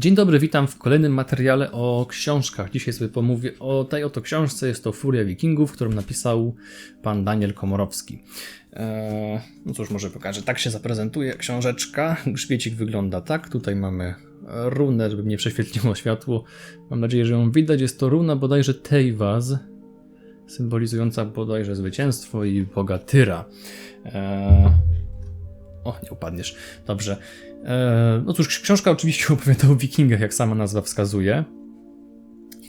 Dzień dobry, witam w kolejnym materiale o książkach. Dzisiaj sobie pomówię o tej oto książce. Jest to Furia Wikingów, którą napisał pan Daniel Komorowski. Eee, no cóż, może pokażę. Tak się zaprezentuje książeczka. Grzbiecik wygląda tak. Tutaj mamy runę, żeby mnie prześwietliło światło. Mam nadzieję, że ją widać. Jest to runa bodajże Tejwaz, symbolizująca bodajże zwycięstwo i bogatyra. Eee, o, nie upadniesz. Dobrze. E, no cóż, książka oczywiście opowiada o wikingach, jak sama nazwa wskazuje.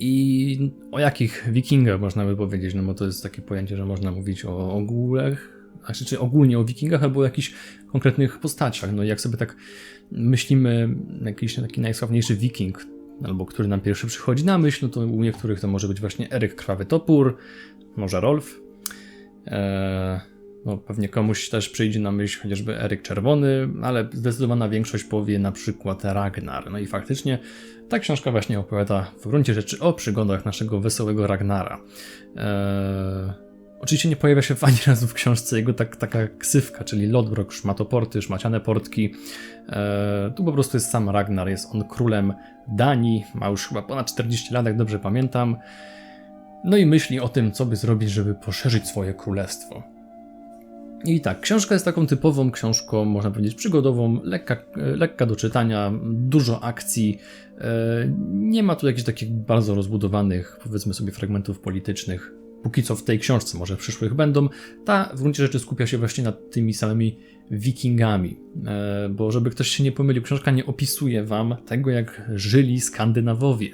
I o jakich wikingach można by powiedzieć, no bo to jest takie pojęcie, że można mówić o ogólach, znaczy czy ogólnie o wikingach albo o jakichś konkretnych postaciach. No i jak sobie tak myślimy, jakiś taki najsławniejszy wiking, albo który nam pierwszy przychodzi na myśl, no to u niektórych to może być właśnie Eryk Krwawy Topór, może Rolf. Eee, no, pewnie komuś też przyjdzie na myśl chociażby Eryk Czerwony, ale zdecydowana większość powie na przykład Ragnar. No i faktycznie ta książka właśnie opowiada w gruncie rzeczy o przygodach naszego wesołego Ragnara. Eee, oczywiście nie pojawia się ani razu w książce jego tak, taka ksywka, czyli Lodbrok, szmatoporty, szmaciane portki. Eee, tu po prostu jest sam Ragnar, jest on królem Danii, ma już chyba ponad 40 lat, jak dobrze pamiętam. No i myśli o tym, co by zrobić, żeby poszerzyć swoje królestwo. I tak, książka jest taką typową książką, można powiedzieć, przygodową, lekka, lekka do czytania, dużo akcji. E, nie ma tu jakichś takich bardzo rozbudowanych, powiedzmy sobie, fragmentów politycznych. Póki co w tej książce, może w przyszłych będą. Ta w gruncie rzeczy skupia się właśnie nad tymi samymi wikingami. E, bo żeby ktoś się nie pomylił, książka nie opisuje wam tego, jak żyli Skandynawowie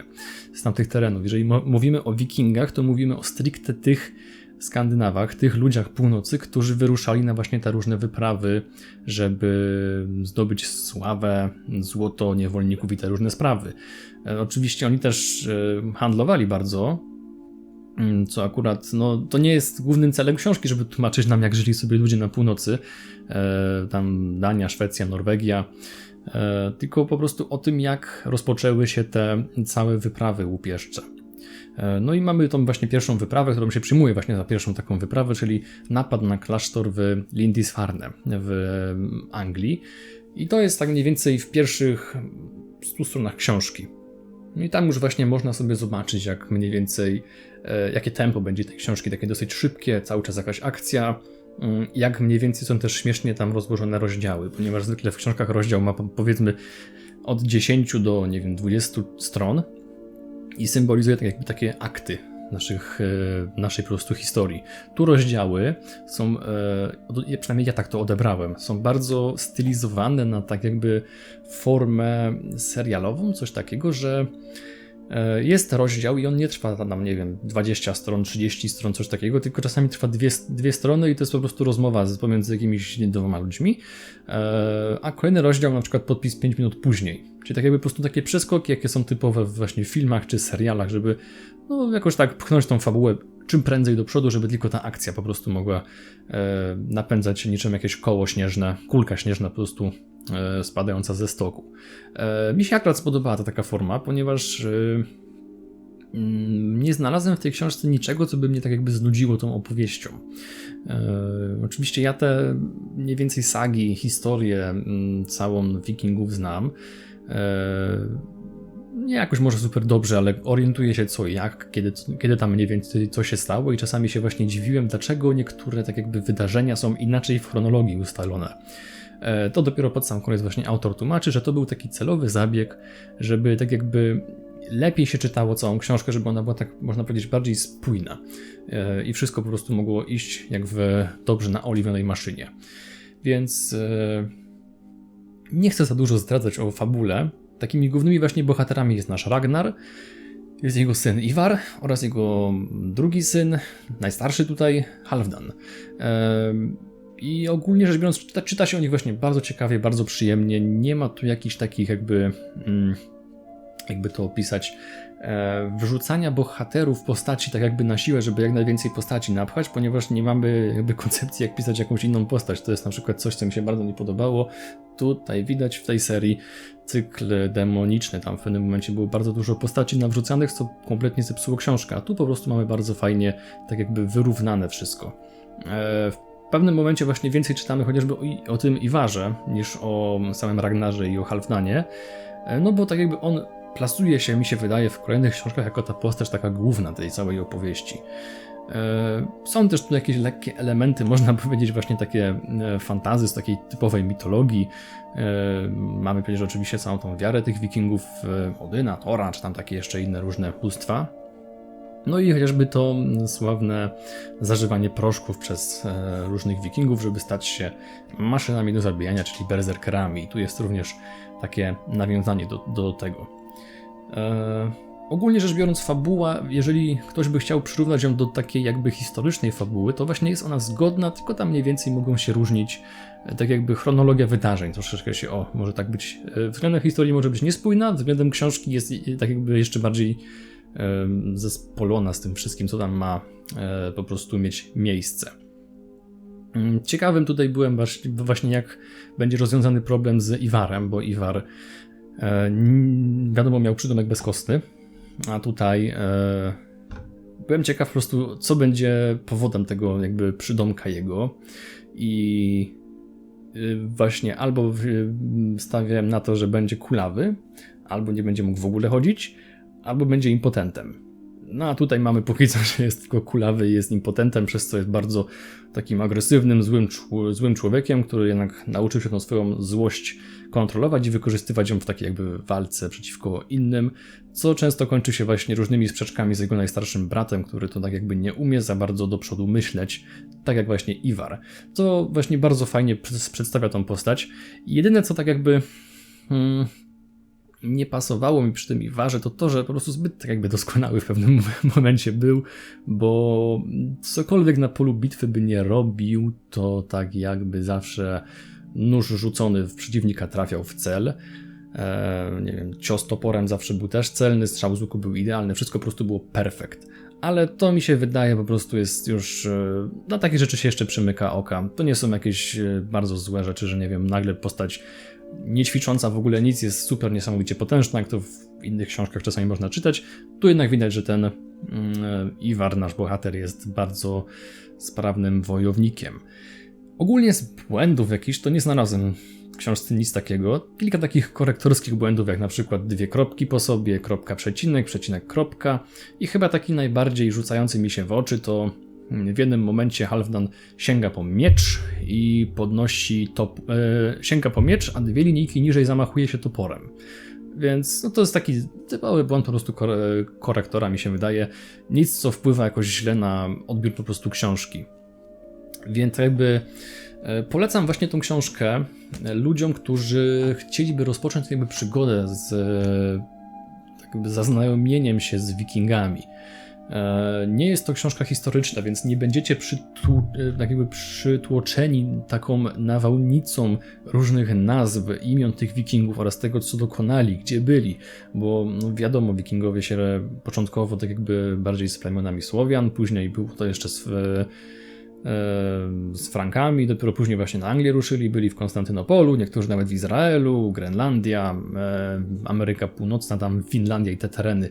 z tamtych terenów. Jeżeli mówimy o wikingach, to mówimy o stricte tych Skandynawach, tych ludziach północy, którzy wyruszali na właśnie te różne wyprawy, żeby zdobyć sławę, złoto niewolników i te różne sprawy. E, oczywiście oni też e, handlowali bardzo, mm, co akurat no, to nie jest głównym celem książki, żeby tłumaczyć nam, jak żyli sobie ludzie na północy, e, tam Dania, Szwecja, Norwegia, tylko po prostu o tym, jak rozpoczęły się te całe wyprawy łupieszcze. E, no i mamy tą właśnie pierwszą wyprawę, którą się przyjmuje właśnie za pierwszą taką wyprawę, czyli napad na klasztor w Lindisfarne w Anglii. I to jest tak mniej więcej w pierwszych 100 stronach książki. No i tam już właśnie można sobie zobaczyć, jak mniej więcej, e, jakie tempo będzie tej książki, takie dosyć szybkie, cały czas jakaś akcja, mm, jak mniej więcej są też śmiesznie tam rozłożone rozdziały, ponieważ zwykle w książkach rozdział ma powiedzmy od 10 do, nie wiem, 20 stron, i symbolizuje tak jakby takie akty naszych, e, naszej po prostu historii. Tu rozdziały są, e, przynajmniej ja tak to odebrałem, są bardzo stylizowane na tak jakby formę serialową, coś takiego, że e, jest rozdział i on nie trwa tam, nie wiem, 20 stron, 30 stron, coś takiego, tylko czasami trwa dwie, dwie strony i to jest po prostu rozmowa pomiędzy jakimiś dwoma ludźmi, a kolejny rozdział na przykład podpis 5 minut później Czyli tak jakby po prostu takie przeskoki, jakie są typowe w właśnie filmach czy serialach, żeby no, jakoś tak pchnąć tą fabułę czym prędzej do przodu, żeby tylko ta akcja po prostu mogła e, napędzać się niczym jakieś koło śnieżne, kulka śnieżna po prostu e, spadająca ze stoku. E, mi się akurat spodobała ta taka forma, ponieważ e, mm, nie znalazłem w tej książce niczego, co by mnie tak jakby znudziło tą opowieścią. E, oczywiście ja te mniej więcej sagi, historię mm, całą wikingów znam, nie jakoś może super dobrze, ale orientuję się co jak, kiedy, kiedy tam mniej więcej co się stało i czasami się właśnie dziwiłem, dlaczego niektóre tak jakby wydarzenia są inaczej w chronologii ustalone. E, to dopiero pod sam koniec właśnie autor tłumaczy, że to był taki celowy zabieg, żeby tak jakby lepiej się czytało całą książkę, żeby ona była tak, można powiedzieć, bardziej spójna e, i wszystko po prostu mogło iść jak w dobrze na oliwionej maszynie. Więc nie chcę za dużo zdradzać o fabule. Takimi głównymi właśnie bohaterami jest nasz Ragnar, jest jego syn Iwar oraz jego drugi syn, najstarszy tutaj, Halfdan. I ogólnie rzecz biorąc, czyta, czyta, się o nich właśnie bardzo ciekawie, bardzo przyjemnie. Nie ma tu jakichś takich jakby, mm, jakby to opisać, wrzucania bohaterów postaci tak jakby na siłę, żeby jak najwięcej postaci napchać, ponieważ nie mamy jakby koncepcji jak pisać jakąś inną postać. To jest na przykład coś, co mi się bardzo nie podobało. Tutaj widać w tej serii cykl demoniczny. Tam w pewnym momencie było bardzo dużo postaci nawrzucanych, co kompletnie zepsuło książkę. A tu po prostu mamy bardzo fajnie tak jakby wyrównane wszystko. E, w pewnym momencie właśnie więcej czytamy chociażby o, tym Iwarze niż o samym Ragnarze i o Halfdanie. E, no bo tak jakby on plasuje się, mi się wydaje, w kolejnych książkach jako ta postać taka główna tej całej opowieści. E, są też tu jakieś lekkie elementy, można powiedzieć, właśnie takie e, fantazy z takiej typowej mitologii. Mamy przecież oczywiście całą tą wiarę tych wikingów, Odyna, Tora, czy tam takie jeszcze inne różne bóstwa. No i chociażby to sławne zażywanie proszków przez różnych wikingów, żeby stać się maszynami do zabijania, czyli berserkerami. Tu jest również takie nawiązanie do, do tego. E, ogólnie rzecz biorąc, fabuła, jeżeli ktoś by chciał przyrównać ją do takiej jakby historycznej fabuły, to właśnie jest ona zgodna, tylko tam mniej więcej mogą się różnić e, tak jakby chronologia wydarzeń. Troszeczkę się, o, może tak być, e, względem historii może być niespójna, względem książki jest tak jakby jeszcze bardziej zespolona z tym wszystkim, co tam ma po prostu mieć miejsce. Mm, ciekawym tutaj byłem właśnie jak będzie rozwiązany problem z Iwarem, bo Iwar wiadomo miał przydomek bezkostny, a tutaj e, byłem ciekaw po prostu co będzie powodem tego jakby przydomka jego i y, właśnie albo stawiałem na to, że będzie kulawy, albo nie będzie mógł w ogóle chodzić, albo będzie impotentem. No a tutaj mamy póki co, że jest tylko kulawy i jest impotentem, przez co jest bardzo takim agresywnym, złym, złym człowiekiem, który jednak nauczył się tą swoją złość kontrolować i wykorzystywać ją w takiej jakby walce przeciwko innym, co często kończy się właśnie różnymi sprzeczkami z jego najstarszym bratem, który to tak jakby nie umie za bardzo do przodu myśleć, tak jak właśnie Iwar. Co właśnie bardzo fajnie przedstawia tą postać. Jedyne co tak jakby... Hmm, nie pasowało mi przy tym Iwarze, to to, że po prostu zbyt jakby doskonały w pewnym momencie był, bo cokolwiek na polu bitwy by nie robił, to tak jakby zawsze nóż rzucony w przeciwnika trafiał w cel. E, nie wiem, cios toporem zawsze był też celny, strzał z łuku był idealny, wszystko po prostu było perfekt. Ale to mi się wydaje po prostu jest już. E, na takie rzeczy się jeszcze przymyka oka. To nie są jakieś e, bardzo złe rzeczy, że nie wiem, nagle postać nie ćwicząca w ogóle nic, jest super niesamowicie potężna, jak to w innych książkach czasami można czytać. Tu jednak widać, że ten mm, Iwar, nasz bohater, jest bardzo sprawnym wojownikiem. Ogólnie z błędów jakichś to nie znalazłem w książce nic takiego. Kilka takich korektorskich błędów, jak na przykład dwie kropki po sobie, kropka przecinek, przecinek kropka. I chyba taki najbardziej rzucający mi się w oczy to w jednym momencie Halfdan sięga po miecz i podnosi top, e, sięga po miecz, a dwie linijki niżej zamachuje się toporem. Więc no to jest taki typowy błąd po prostu korektora, mi się wydaje. Nic, co wpływa jakoś źle na odbiór po prostu książki. Więc jakby e, polecam właśnie tą książkę ludziom, którzy chcieliby rozpocząć jakby przygodę z tak jakby zaznajomieniem się z wikingami. E, nie jest to książka historyczna, więc nie będziecie e, tak jakby przytłoczeni taką nawałnicą różnych nazw, imion tych wikingów oraz tego, co dokonali, gdzie byli, bo no wiadomo, wikingowie się początkowo tak jakby bardziej z plemionami Słowian, później było to jeszcze z, e, z Frankami, dopiero później właśnie na Anglię ruszyli, byli w Konstantynopolu, niektórzy nawet w Izraelu, Grenlandia, Ameryka Północna, tam Finlandia i te tereny.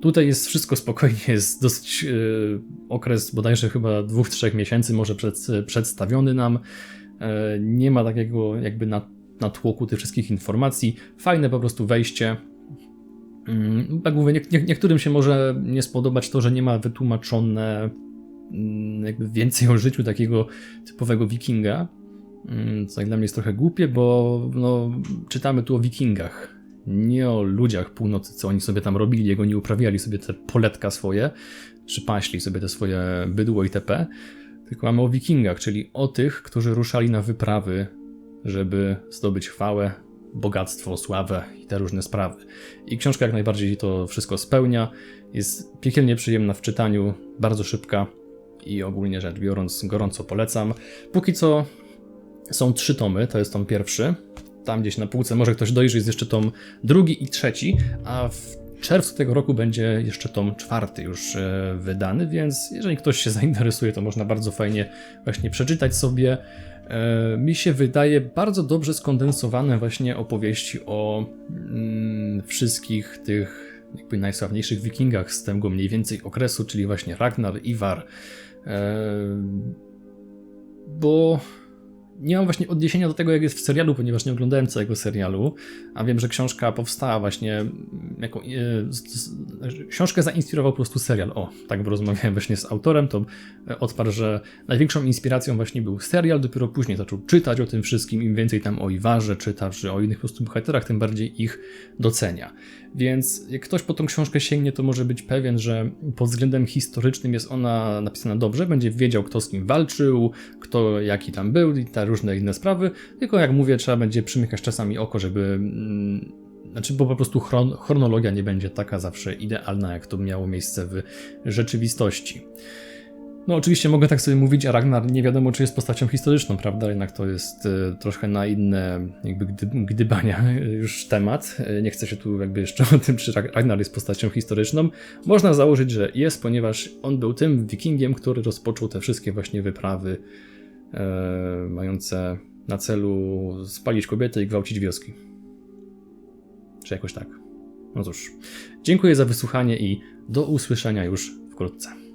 Tutaj jest wszystko spokojnie, jest dosyć yy, okres bodajże chyba dwóch, trzech miesięcy może przed, przedstawiony nam. Yy, nie ma takiego jakby natłoku tych wszystkich informacji. Fajne po prostu wejście. Yy, tak mówię, nie, nie, niektórym się może nie spodobać to, że nie ma wytłumaczone mm, jakby więcej o życiu takiego typowego wikinga. Mm, co dla mnie jest trochę głupie, bo no, czytamy tu o wikingach nie o ludziach północy, co oni sobie tam robili, jak oni uprawiali sobie te poletka swoje, czy paśli sobie te swoje bydło itp., tylko mamy o wikingach, czyli o tych, którzy ruszali na wyprawy, żeby zdobyć chwałę, bogactwo, sławę i te różne sprawy. I książka jak najbardziej to wszystko spełnia, jest piekielnie przyjemna w czytaniu, bardzo szybka i ogólnie rzecz biorąc gorąco polecam. Póki co są trzy tomy, to jest tom pierwszy, tam gdzieś na półce może ktoś dojrzy, jest jeszcze tom drugi i trzeci, a w czerwcu tego roku będzie jeszcze tom czwarty już e, wydany, więc jeżeli ktoś się zainteresuje, to można bardzo fajnie właśnie przeczytać sobie. E, mi się wydaje bardzo dobrze skondensowane właśnie opowieści o mm, wszystkich tych jakby najsławniejszych wikingach z tego mniej więcej okresu, czyli właśnie Ragnar, Ivar. E, bo nie mam właśnie odniesienia do tego, jak jest w serialu, ponieważ nie oglądałem całego serialu, a wiem, że książka powstała właśnie jako. E, z, z, książkę zainspirował po prostu serial. O, tak bo rozmawiałem właśnie z autorem, to odparł, że największą inspiracją właśnie był serial, dopiero później zaczął czytać o tym wszystkim. Im więcej tam o Iwarze czyta, czy o innych po prostu bohaterach, tym bardziej ich docenia. Więc jak ktoś po tą książkę sięgnie, to może być pewien, że pod względem historycznym jest ona napisana dobrze, będzie wiedział, kto z kim walczył, kto jaki tam był i te różne inne sprawy. Tylko jak mówię, trzeba będzie przymykać czasami oko, żeby. Znaczy, bo po prostu chron chronologia nie będzie taka zawsze idealna, jak to miało miejsce w rzeczywistości. No oczywiście mogę tak sobie mówić, a Ragnar nie wiadomo, czy jest postacią historyczną, prawda? Jednak to jest y, trochę na inne jakby gdy, gdybania już temat. Y, nie chcę się tu jakby jeszcze o tym, czy Ragnar jest postacią historyczną. Można założyć, że jest, ponieważ on był tym wikingiem, który rozpoczął te wszystkie właśnie wyprawy y, mające na celu spalić kobiety i gwałcić wioski. Czy jakoś tak. No cóż, dziękuję za wysłuchanie i do usłyszenia już wkrótce.